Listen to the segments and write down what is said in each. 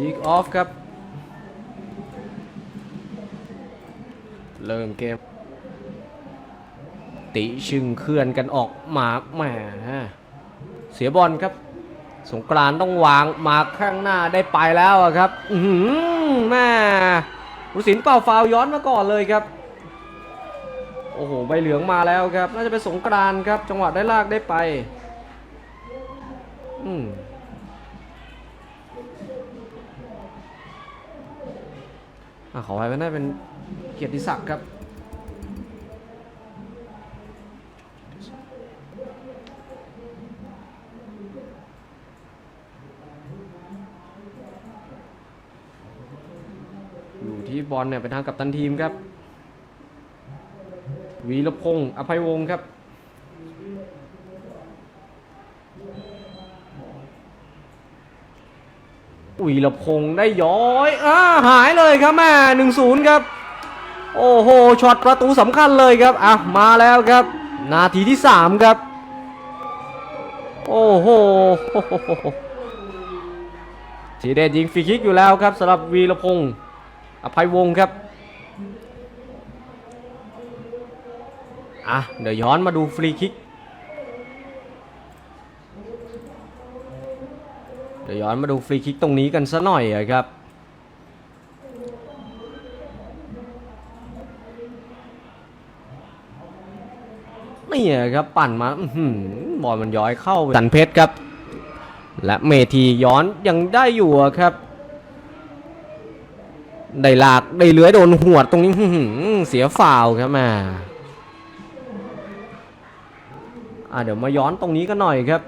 คิกออฟครับ เริ่มเกม ติชึงเคลื่อนกันออกมาแหมเสียบอลครับ สงกรานต้องวางมาข้างหน้าได้ไปแล้วครับอือหือแม่รุสินเป่าฟาวย้อนมาก่อนเลยครับ โอ้โหใบเหลืองมาแล้วครับ น่าจะเป็นสงกรานต์ครับ จังหวะได้ลากได้ไป อืม อะขอให้มันได้เป็นเกียรติศักดิ์ครับอยู่ที่บอลเนี่ยเป็นทางกับตันทีมครับวีรพงศ์อภัยวงศ์ครับ วีรพงศ์ได้ย้อยอ่าหายเลยครับแม่หนึ่งศูนย์ครับ โอ้โหช็อตประตูสำคัญเลยครับอะมาแล้วครับ นาทีที่3ครับ โอ้โหทีเด็ดยิงฟรีคิกอยู่แล้วครับสำหรับวีรพงศ์อภัยวงศ์ครับอะเดี๋ยวย้อนมาดูฟรีคิก ดี๋ยวย้อนมาดูฟรีคิกตรงนี้กันซะหน่อยอะครับนี่อะครับปั่นมาอื้อหือบอลมันย้อยเข้าสันเพชรครับ และเมทีย้อนยังได้อยู่อะครับ ได้หลากได้เลื้อยโดนหวดตรงนี้อื้อหือเสียฝ่าวล์ครับแม่อะเดี๋ยวมาย้อนตรงนี้กันหน่อยครับ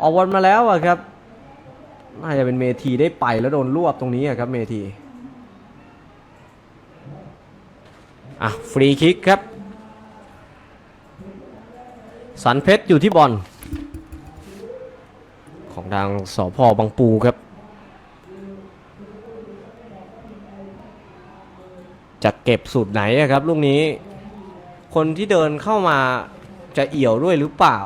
ออกบอลมาแล้วอะครับ น่าจะเป็นเมทีได้ไปแล้วโดนรวบตรงนี้อะครับเมทีอะฟรีคิกครับ สันเพชรอยู่ที่บอลของทางสพบางปูครับ จะเก็บสูตรไหนอะครับลูกนี้ คนที่เดินเข้ามาจะเอี่ยวด้วยหรือเปล่า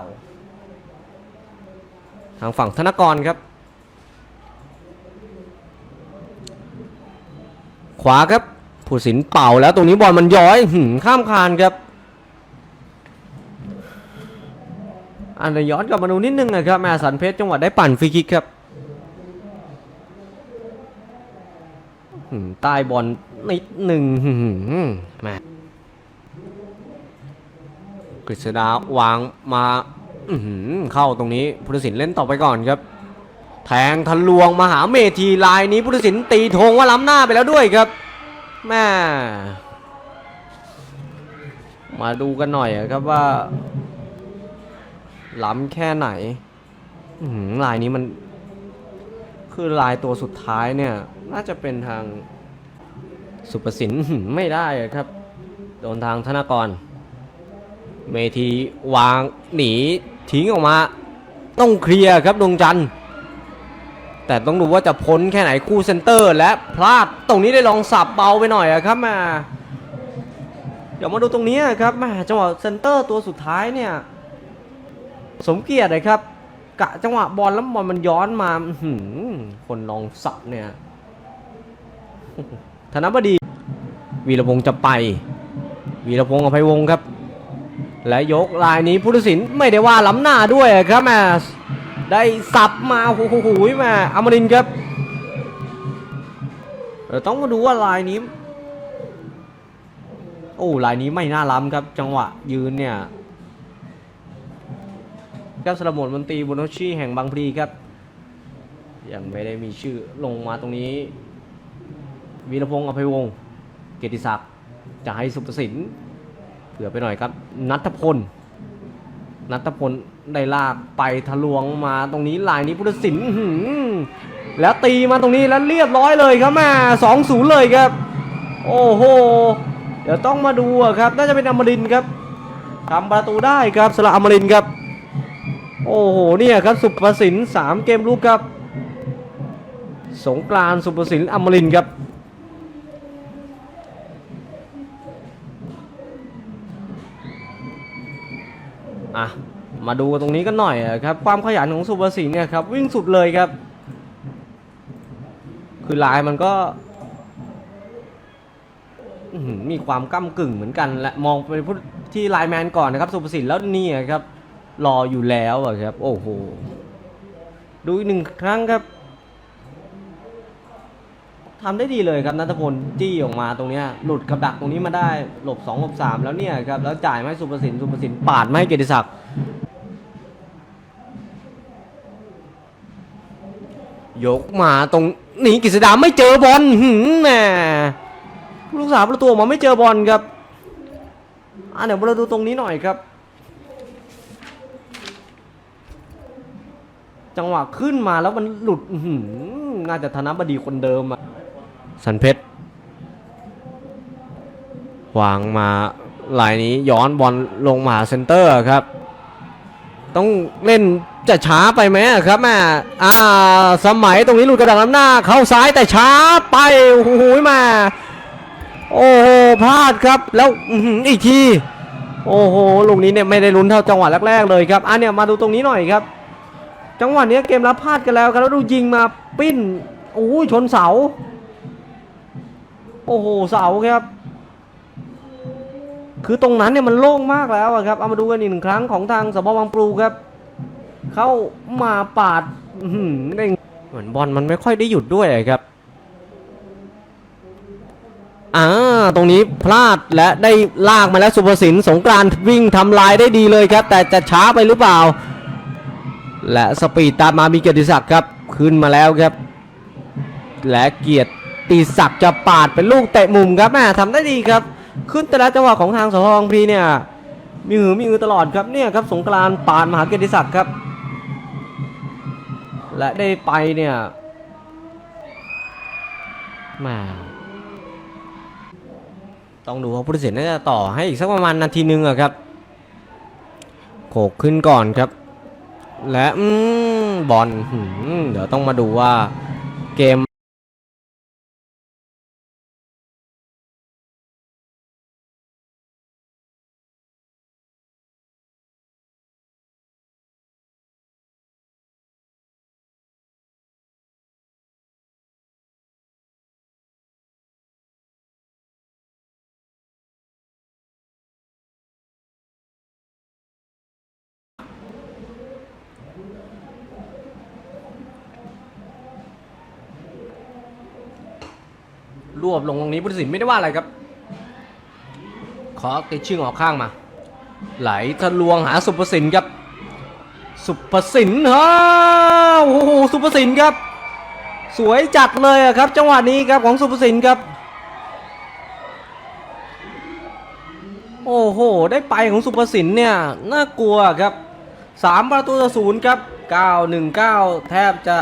างฝั่งธนกรครับ ขวาครับ ผู้สินเป่าแล้วตรงนี้บอลมันย้อยหืมข้ามคานครับ อันเดียวย้อนกลับมาดูนิดนึงนะครับแม่สันเพชรจังหวะได้ปั่นฟรีคิกครับใต้บอลนิดหนึ่งมแม่กฤษดาวางมา เข้าตรงนี้พุทธศิลป์เล่นต่อไปก่อนครับ แทงทะลวงมหาเมทีลายนี้พุทธศิลป์ตีธงว่าล้ำหน้าไปแล้วด้วยครับแม่มาดูกันหน่อยครับว่า ล้ำแค่ไหนลายนี้มัน คือลายตัวสุดท้ายเนี่ย น่าจะเป็นทางสุประสินไม่ได้ครับ โดนทางธนากร เมทีวางหนี ทิ้งออกมา ต้องเคลียร์ครับดวงจันทร์แต่ต้องดูว่าจะพ้นแค่ไหนคู่เซนเตอร์ และพลาดตรงนี้ได้ลองสับเบาไปหน่อยอะครับมาเดี๋ยวมาดูตรงนี้ครับมาจังหวะเซนเตอร์ตัวสุดท้ายเนี่ย สมเกียรติเลยครับ กะจังหวะบอลแล้วบอลมันย้อนมาหืคนลองสับเนี่ยธนบดีวีรพงศ์จะไป วีรพงศ์อภัยวงศ์ครับ และยกลายนี้พุทธศิลป์ไม่ได้ว่าล้ำหน้าด้วยครับแม่ได้สับมาโอ้โหแม่อมรินครับต้องมาดูว่าลายนี้ โอ้ลายนี้ไม่น่าล้ำครับ จังหวะยืนเนี่ยครับสรับหมดมนตรีบุโนชีแห่งบางพลีครับ ยังไม่ได้มีชื่อลงมาตรงนี้วีรพงศ์อภัยวงศ์เกียรติศักดิ์จะให้สุประสิน เผื่อไปหน่อยครับ นัทพล นัทพลได้ลากไปทะลวงมาตรงนี้ลายนี้พุทธศิลป์แล้วตีมาตรงนี้แล้วเรียบร้อยเลยครับแม่สองศูนย์เลยครับ โอ้โห เดี๋ยวต้องมาดูครับ น่าจะเป็นอมรินครับทำประตูได้ครับสำหรับอมรินครับ โอ้โหเนี่ยครับสุประสินสามเกมลุกครับ สงกรานสุประสินอมรินครับ อะมาดูตรงนี้กันหน่อยครับความขยันของสุประสินเนี่ยครับวิ่งสุดเลยครับ คือลายมันก็มีความก้ากึ่งเหมือนกัน และมองไปที่ไลายแมนก่อนนะครับ สุภสินแล้วนี่ครับ รออยู่แล้วครับ โอ้โหดูอีกหนึ่งครั้งครับ ทำได้ดีเลยครับนัทพลจี้ออกมาตรงเนี้ยหลุดกับดักตรงนี้มาได้หลบ2หลบ3แล้วเนี่ยครับแล้วจ่ายไมาให้สุภสินสุภสินปาดไมาให้เกียรติศักดิ์ยกมาตรงนี้กฤษดาไม่เจอบอลหืมแหมผู้รักษาวประตูมาไม่เจอบอลครับอะเดี๋ยวเราดูตรงนี้หน่อยครับ จังหวะขึ้นมาแล้วมันหลุดหือน่าจะธนบดีคนเดิมอะ สันเพชรวางมาลายนี้ย้อนบอลลงมาเซนเตอร์ครับ ต้องเล่นจะช้าไปไหมครับแม่อ่าสมัยตรงนี้หลุดกระดังน้ำหน้า เข้าซ้ายแต่ช้าไปโอ้โหมาโอ้โหพลาดครับแล้วอีกทีโอ้โหลูกนี้เนี่ยไม่ได้ลุ้นเท่าจังหวะแรกๆเลยครับอะเนี่ยมาดูตรงนี้หน่อยครับ จังหวะเนี้ยเกมรับพลาดกันแล้วครับแล้วดูยิงมาปิ้นโอ้ยชนเสา โอ้โหเสาครับ คือตรงนั้นเนี่ยมันโล่งมากแล้วครับเอามาดูกันอีกหนึ่งครั้งของทางสบวังปรูครับ เข้ามาปาดได้เหมือนบอลมันไม่ค่อยได้หยุดด้วยครับอ่าตรงนี้พลาดและได้ลากมาแล้วสุภสินสงกรานวิ่งทำลายได้ดีเลยครับ แต่จะช้าไปหรือเปล่า และสปีดตามมามีเกียรติศักดิ์ครับ ขึ้นมาแล้วครับ และเกียรติ ตีศักดิ์จะปาดเป็นลูกเตะมุมครับแม่ทำได้ดีครับ ขึ้นแต่ละจังหวะของทางสพบางพลีเนี่ยมีหือมีอือตลอดครับเนี่ยครับสงกรานต์ปาดมหาเกียรติศักดิ์ครับ และได้ไปเนี่ยมาต้องดูว่าผู้ตัดสินน่าจะต่อให้อีกสักประมาณนาทีนึงอะครับโขกขึ้นก่อนครับ และอืมบอลเดี๋ยวต้องมาดูว่าเกม รวบลงตรงนี้ผู้ตัดสินไม่ได้ว่าอะไรครับ ขอติดชื่อออกข้างมา ไหลทะลวงหาสุภสินครับ สุภสินฮะโอ้โหสุภสินครับ สวยจัดเลยครับ จังหวะนี้ครับของสุภสินครับ โอ้โห ได้ไปของสุภสินเนี่ยน่ากลัวครับสามประตูต่อศูนย์ครับ919แทบจะ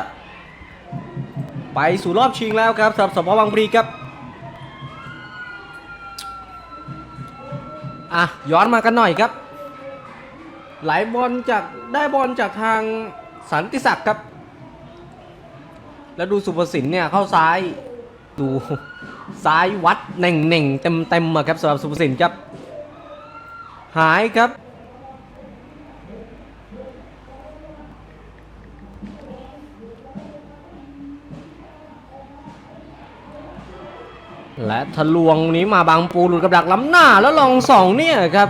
ไปสู่รอบชิงแล้วครับสำหรับสพบางพลีครับ อะย้อนมากันหน่อยครับ ไหลบอลจากได้บอลจากทางสันติศักดิ์ครับ แล้วดูสุภสินเนี่ยเข้าซ้ายดูซ้ายวัดเน่งเน่งเต็มเต็มอะครับสำหรับสุภสินครับ หายครับ และทะลวงนี้มาบางปูหลุดกับดักล้ำหน้าแล้วลองสองเนี่ยครับ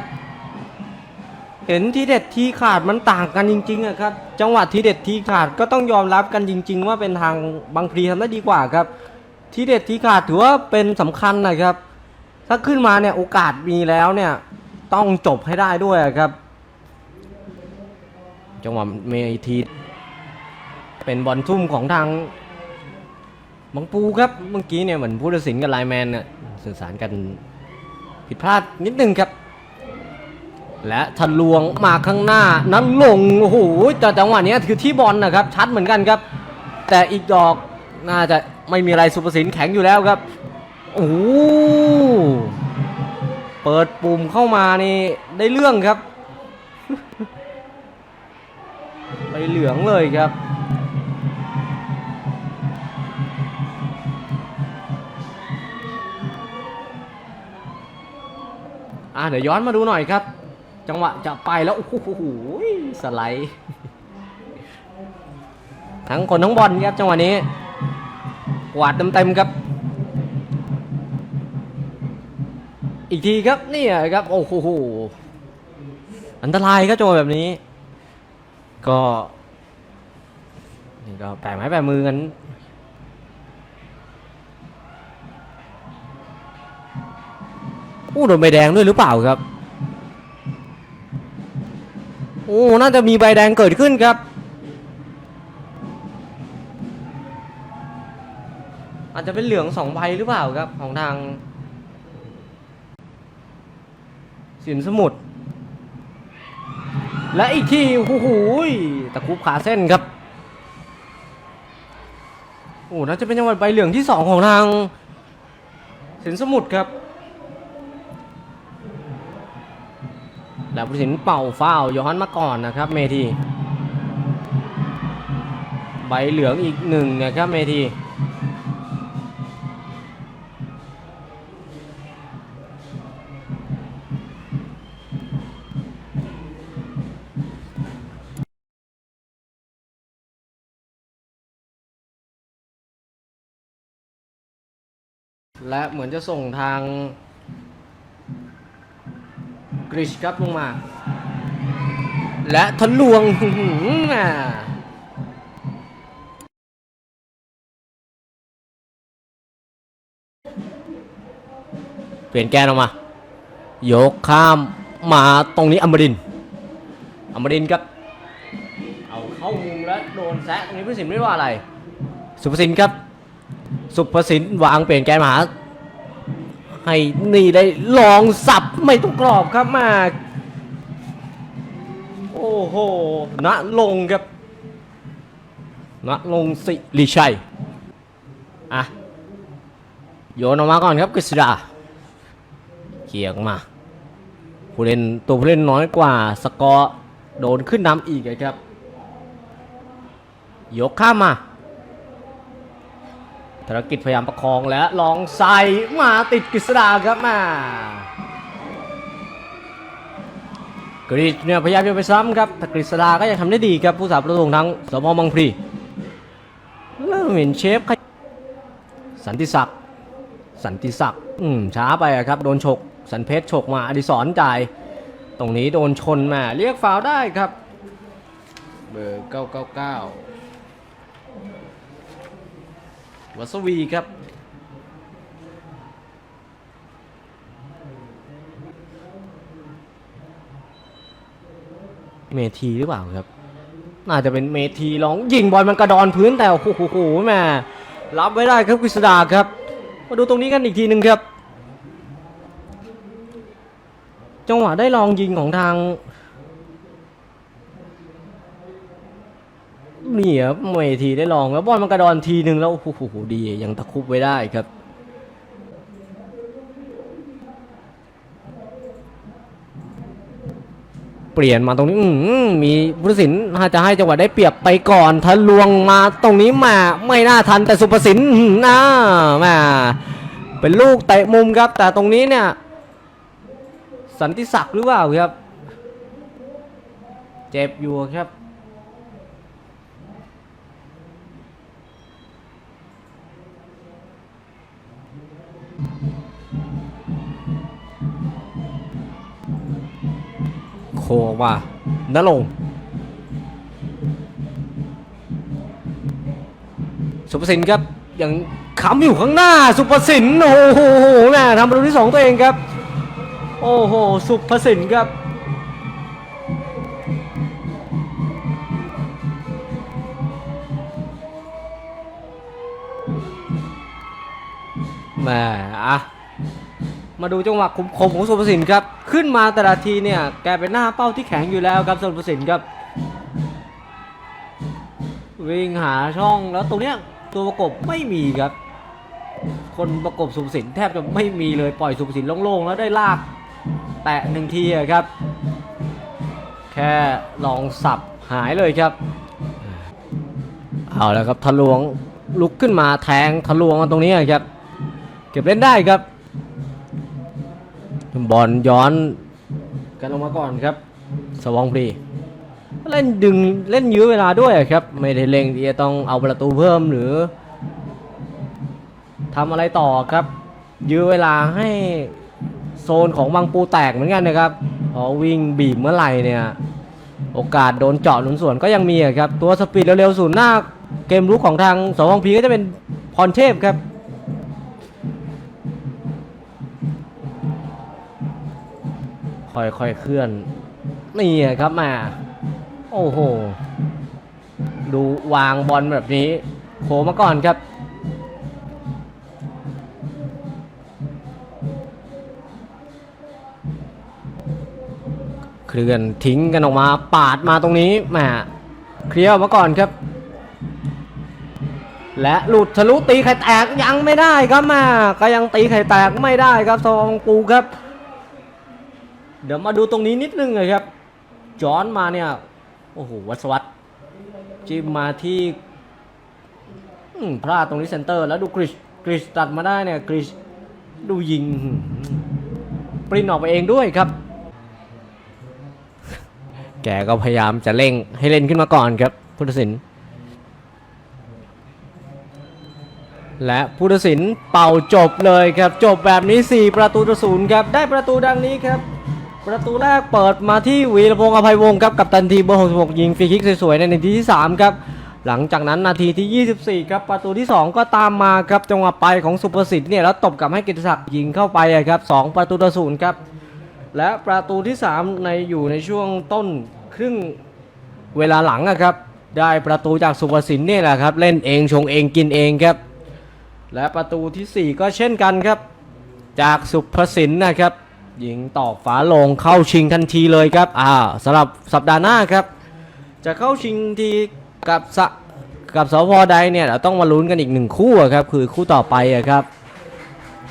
เห็นทีเด็ดทีขาดมันต่างกันจริงๆอะครับ จังหวะทีเด็ดทีขาดก็ต้องยอมรับกันจริง ๆ ว่าเป็นทางบางพลีทำได้ดีกว่าครับ ทีเด็ดทีขาดถือว่าเป็นสำคัญนะครับ ถ้าขึ้นมาเนี่ยโอกาสมีแล้วเนี่ยต้องจบให้ได้ด้วยครับ จังหวะเมทีเป็นบอลทุ่มของทาง บางปูครับเมื่อกี้เนี่ยเหมือนผู้ตัดสินกับไลแมนเนี่ยสื่อสารกันผิดพลาดนิดนึงครับ และทะลวงมาข้างหน้านั้นลงโอ้โหแต่จังหวะเนี้ยคือที่บอลนะครับ ชัดเหมือนกันครับ แต่อีกดอกน่าจะไม่มีอะไรสุภสินแข็งอยู่แล้วครับโอ้โเปิดปุ่มเข้ามานี่ได้เรื่องครับ ไปเหลืองเลยครับ อะเดี๋ยวย้อนมาดูหน่อยครับ จังหวะจะไปแล้ว โอ้โหสไลด์ทั้งคนทั้งบอลครับจังหวะนี้กวาดเต็มๆครับ อีกทีครับเนี่ยครับ โอ้โหอันตรายครับจังหวะแบบนี้ ก็นี่ก็แปะไม้แปะมือกัน อู้โดนใบแดงด้วยหรือเปล่าครับ โอ้ น่าจะมีใบแดงเกิดขึ้นครับ อาจจะเป็นเหลืองสองใบหรือเปล่าครับ ของทาง สินสมุทร และอีกทีโอ้โหตะคุบขาเส้นครับโอ้น่าจะเป็นจังหวัดใบเหลืองที่สองของทางสินสมุทรครับ แล้วผู้สินเป่าฟาวย้อนมาก่อนนะครับ เมทีใบเหลืองอีกหนึ่งนะครับ เมทีและเหมือนจะส่งทาง กริชครับลงมา และทะลวงหือหืออะเปลี่ยนแกนออกมา ยกข้ามมาตรงนี้อมรินอมรินครับ เอาเข้ามุมแล้วโดนแซะตรงนี้ผู้สินไม่ว่าอะไร สุภสินครับ สุภสินวางเปลี่ยนแกนมาหา ให้นี่ได้ลองสับไม่ต้องกรอบครับมาโอ้โหณลงครับณลงสิริชัยอะโยนออกมาก่อนครับกฤษดาเกียกมาผู้เล่นตัวผู้เล่นน้อยกว่าสกอร์โดนขึ้นนำอีกครับ ยกข้ามมา ธนกิจพยายามประคองและลองใส่มาติดกฤษดาครับมากรีชเนี่ยพยายามจะไปซ้ำครับแต่กฤษดาก็ยังทำได้ดีครับผู้สาประตูของทั้งสมมังพรีเริ่มเห็นเชฟสันติศักดิ์สันติศักดิ์อืมช้าไปครับโดนฉกสันเพชรฉกมาอดิศรจ่าย ตรงนี้โดนชนมาเรียกฟาวได้ครับ เบอร์ 999 วัสวีครับ เมทีหรือเปล่าครับ น่าจะเป็นเมทีลองยิงบอลมันกระดอนพื้นแต่โอ้โหแม่รับไว้ได้ครับกฤษดาครับ มาดูตรงนี้กันอีกทีหนึ่งครับ จังหวะได้ลองยิงของทาง นี่ครับเมทีได้ลองแล้วบอลมันกระดอนทีหนึ่งแล้วโอ้โหดียังตะคุบไว้ได้ครับเปลี่ยนมาตรงนี้อืมีผู้ตัดสินน่าจะให้จังหวะได้เปรียบไปก่อนทะลวงมาตรงนี้มาไม่น่าทันแต่สุภสินน่ามาเป็นลูกเตะมุมครับ แต่ตรงนี้เนี่ย สันติศักดิ์หรือเปล่าครับ เจ็บอยู่ครับ โคออกมานลงสุภสินครับยังค้ำอยู่ข้างหน้าสุภสินโอ้โหแม่ทำประตูที่สองตัวเองครับ โอ้โหสุภสินครับแม่ อะมาดูจังหวะคมคมของสุภสินครับ ขึ้นมาแต่ละทีเนี่ย แกเป็นหน้าเป้าที่แข็งอยู่แล้วครับสุภสินครับ วิ่งหาช่องแล้วตรงเนี้ยตัวประกบไม่มีครับ คนประกบสุภสินแทบจะไม่มีเลยปล่อยสุภสินโล่งๆแล้วได้ลาก แตะหนึ่งทีครับ แค่ลองสับหายเลยครับ เอาแล้วครับทะลวงลุกขึ้นมาแทงทะลวงตรงนี้ครับ เก็บเล่นได้ครับบอลย้อนกันออกมาก่อนครับ สวองพรีเล่นดึงเล่นยื้อเวลาด้วยครับ ไม่ได้เร่งที่จะต้องเอาประตูเพิ่มหรือทำอะไรต่อครับ ยื้อเวลาให้โซนของบางปูแตกเหมือนกันนะครับพอวิ่งบีบเมื่อไหร่เนี่ย โอกาสโดนเจาะหนุนส่วนก็ยังมีครับ ตัวสปีดเร็วๆศูนหน้าเกมรุกของทางสวองพีก็จะเป็นพรเทพครับ ค่อยๆเคลื่อน นี่ครับมา โอ้โห ดูวางบอลแบบนี้โผมาก่อนครับ เคลื่อนทิ้งกันออกมาปาดมาตรงนี้แหมเคลียร์มาก่อนครับ และหลุดทะลุตีไข่แตกยังไม่ได้ครับมา ก็ยังตีไข่แตกไม่ได้ครับซองปูครับ ดี๋ยวมาดูตรงนี้นิดนึงเลยครับจอนมาเนี่ย โอ้โห วัสวัตจิ้มมาที่อืมพลาดตรงนี้เซนเตอร์ แล้วดูกริชกริชตัดมาได้เนี่ยกริชดูยิง ปรินออกไปเองด้วยครับ แกก็พยายามจะเร่งให้เล่นขึ้นมาก่อนครับพุทธศิลป์และพุทธศิลป์เป่าจบเลยครับ จบแบบนี้ 4 ประตูต่อศูนย์ครับ ได้ประตูดังนี้ครับ ประตูแรกเปิดมาที่วีรพงษ์อภัยวงศ์ครับกับตันทีเบอร์66ยิงฟรีคิกสวยๆในนาทีที่3ครับหลังจากนั้นนาทีที่ 24 ครับประตูที่ 2 ก็ตามมาครับจังหวะไปของสุภสิทธิ์เนี่ยแล้วตบกลับให้กิติศักดิ์ยิงเข้าไปครับสองประตูต่อศูนย์ครับและประตูที่ 3 ในอยู่ในช่วงต้นครึ่งเวลาหลังอะครับ ได้ประตูจากสุภสินเนี่ยแหละครับ เล่นเองชงเองกินเองครับ และประตูทีสี่4 ก็เช่นกันครับ จากสุภสินนะครับ ยิงตอกฝาลงเข้าชิงทันทีเลยครับอ่าสำหรับสัปดาห์หน้าครับ จะเข้าชิงทีกับสะกับสพใดเนี่ยเราต้องมาลุ้นกันอีกหนึ่งคู่ครับคือคู่ต่อไปครับ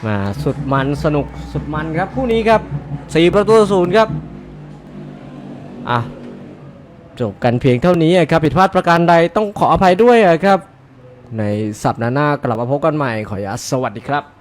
มาสุดมันสนุกสุดมันครับคู่นี้ครับสี่ประตูศูนย์ครับอะจบกันเพียงเท่านี้ครับผิดพลาดประการใดต้องขออภัยด้วยครับ ในสัปดาห์หน้ากลับมาพบกันใหม่ขออนุญาตสวัสดีครับ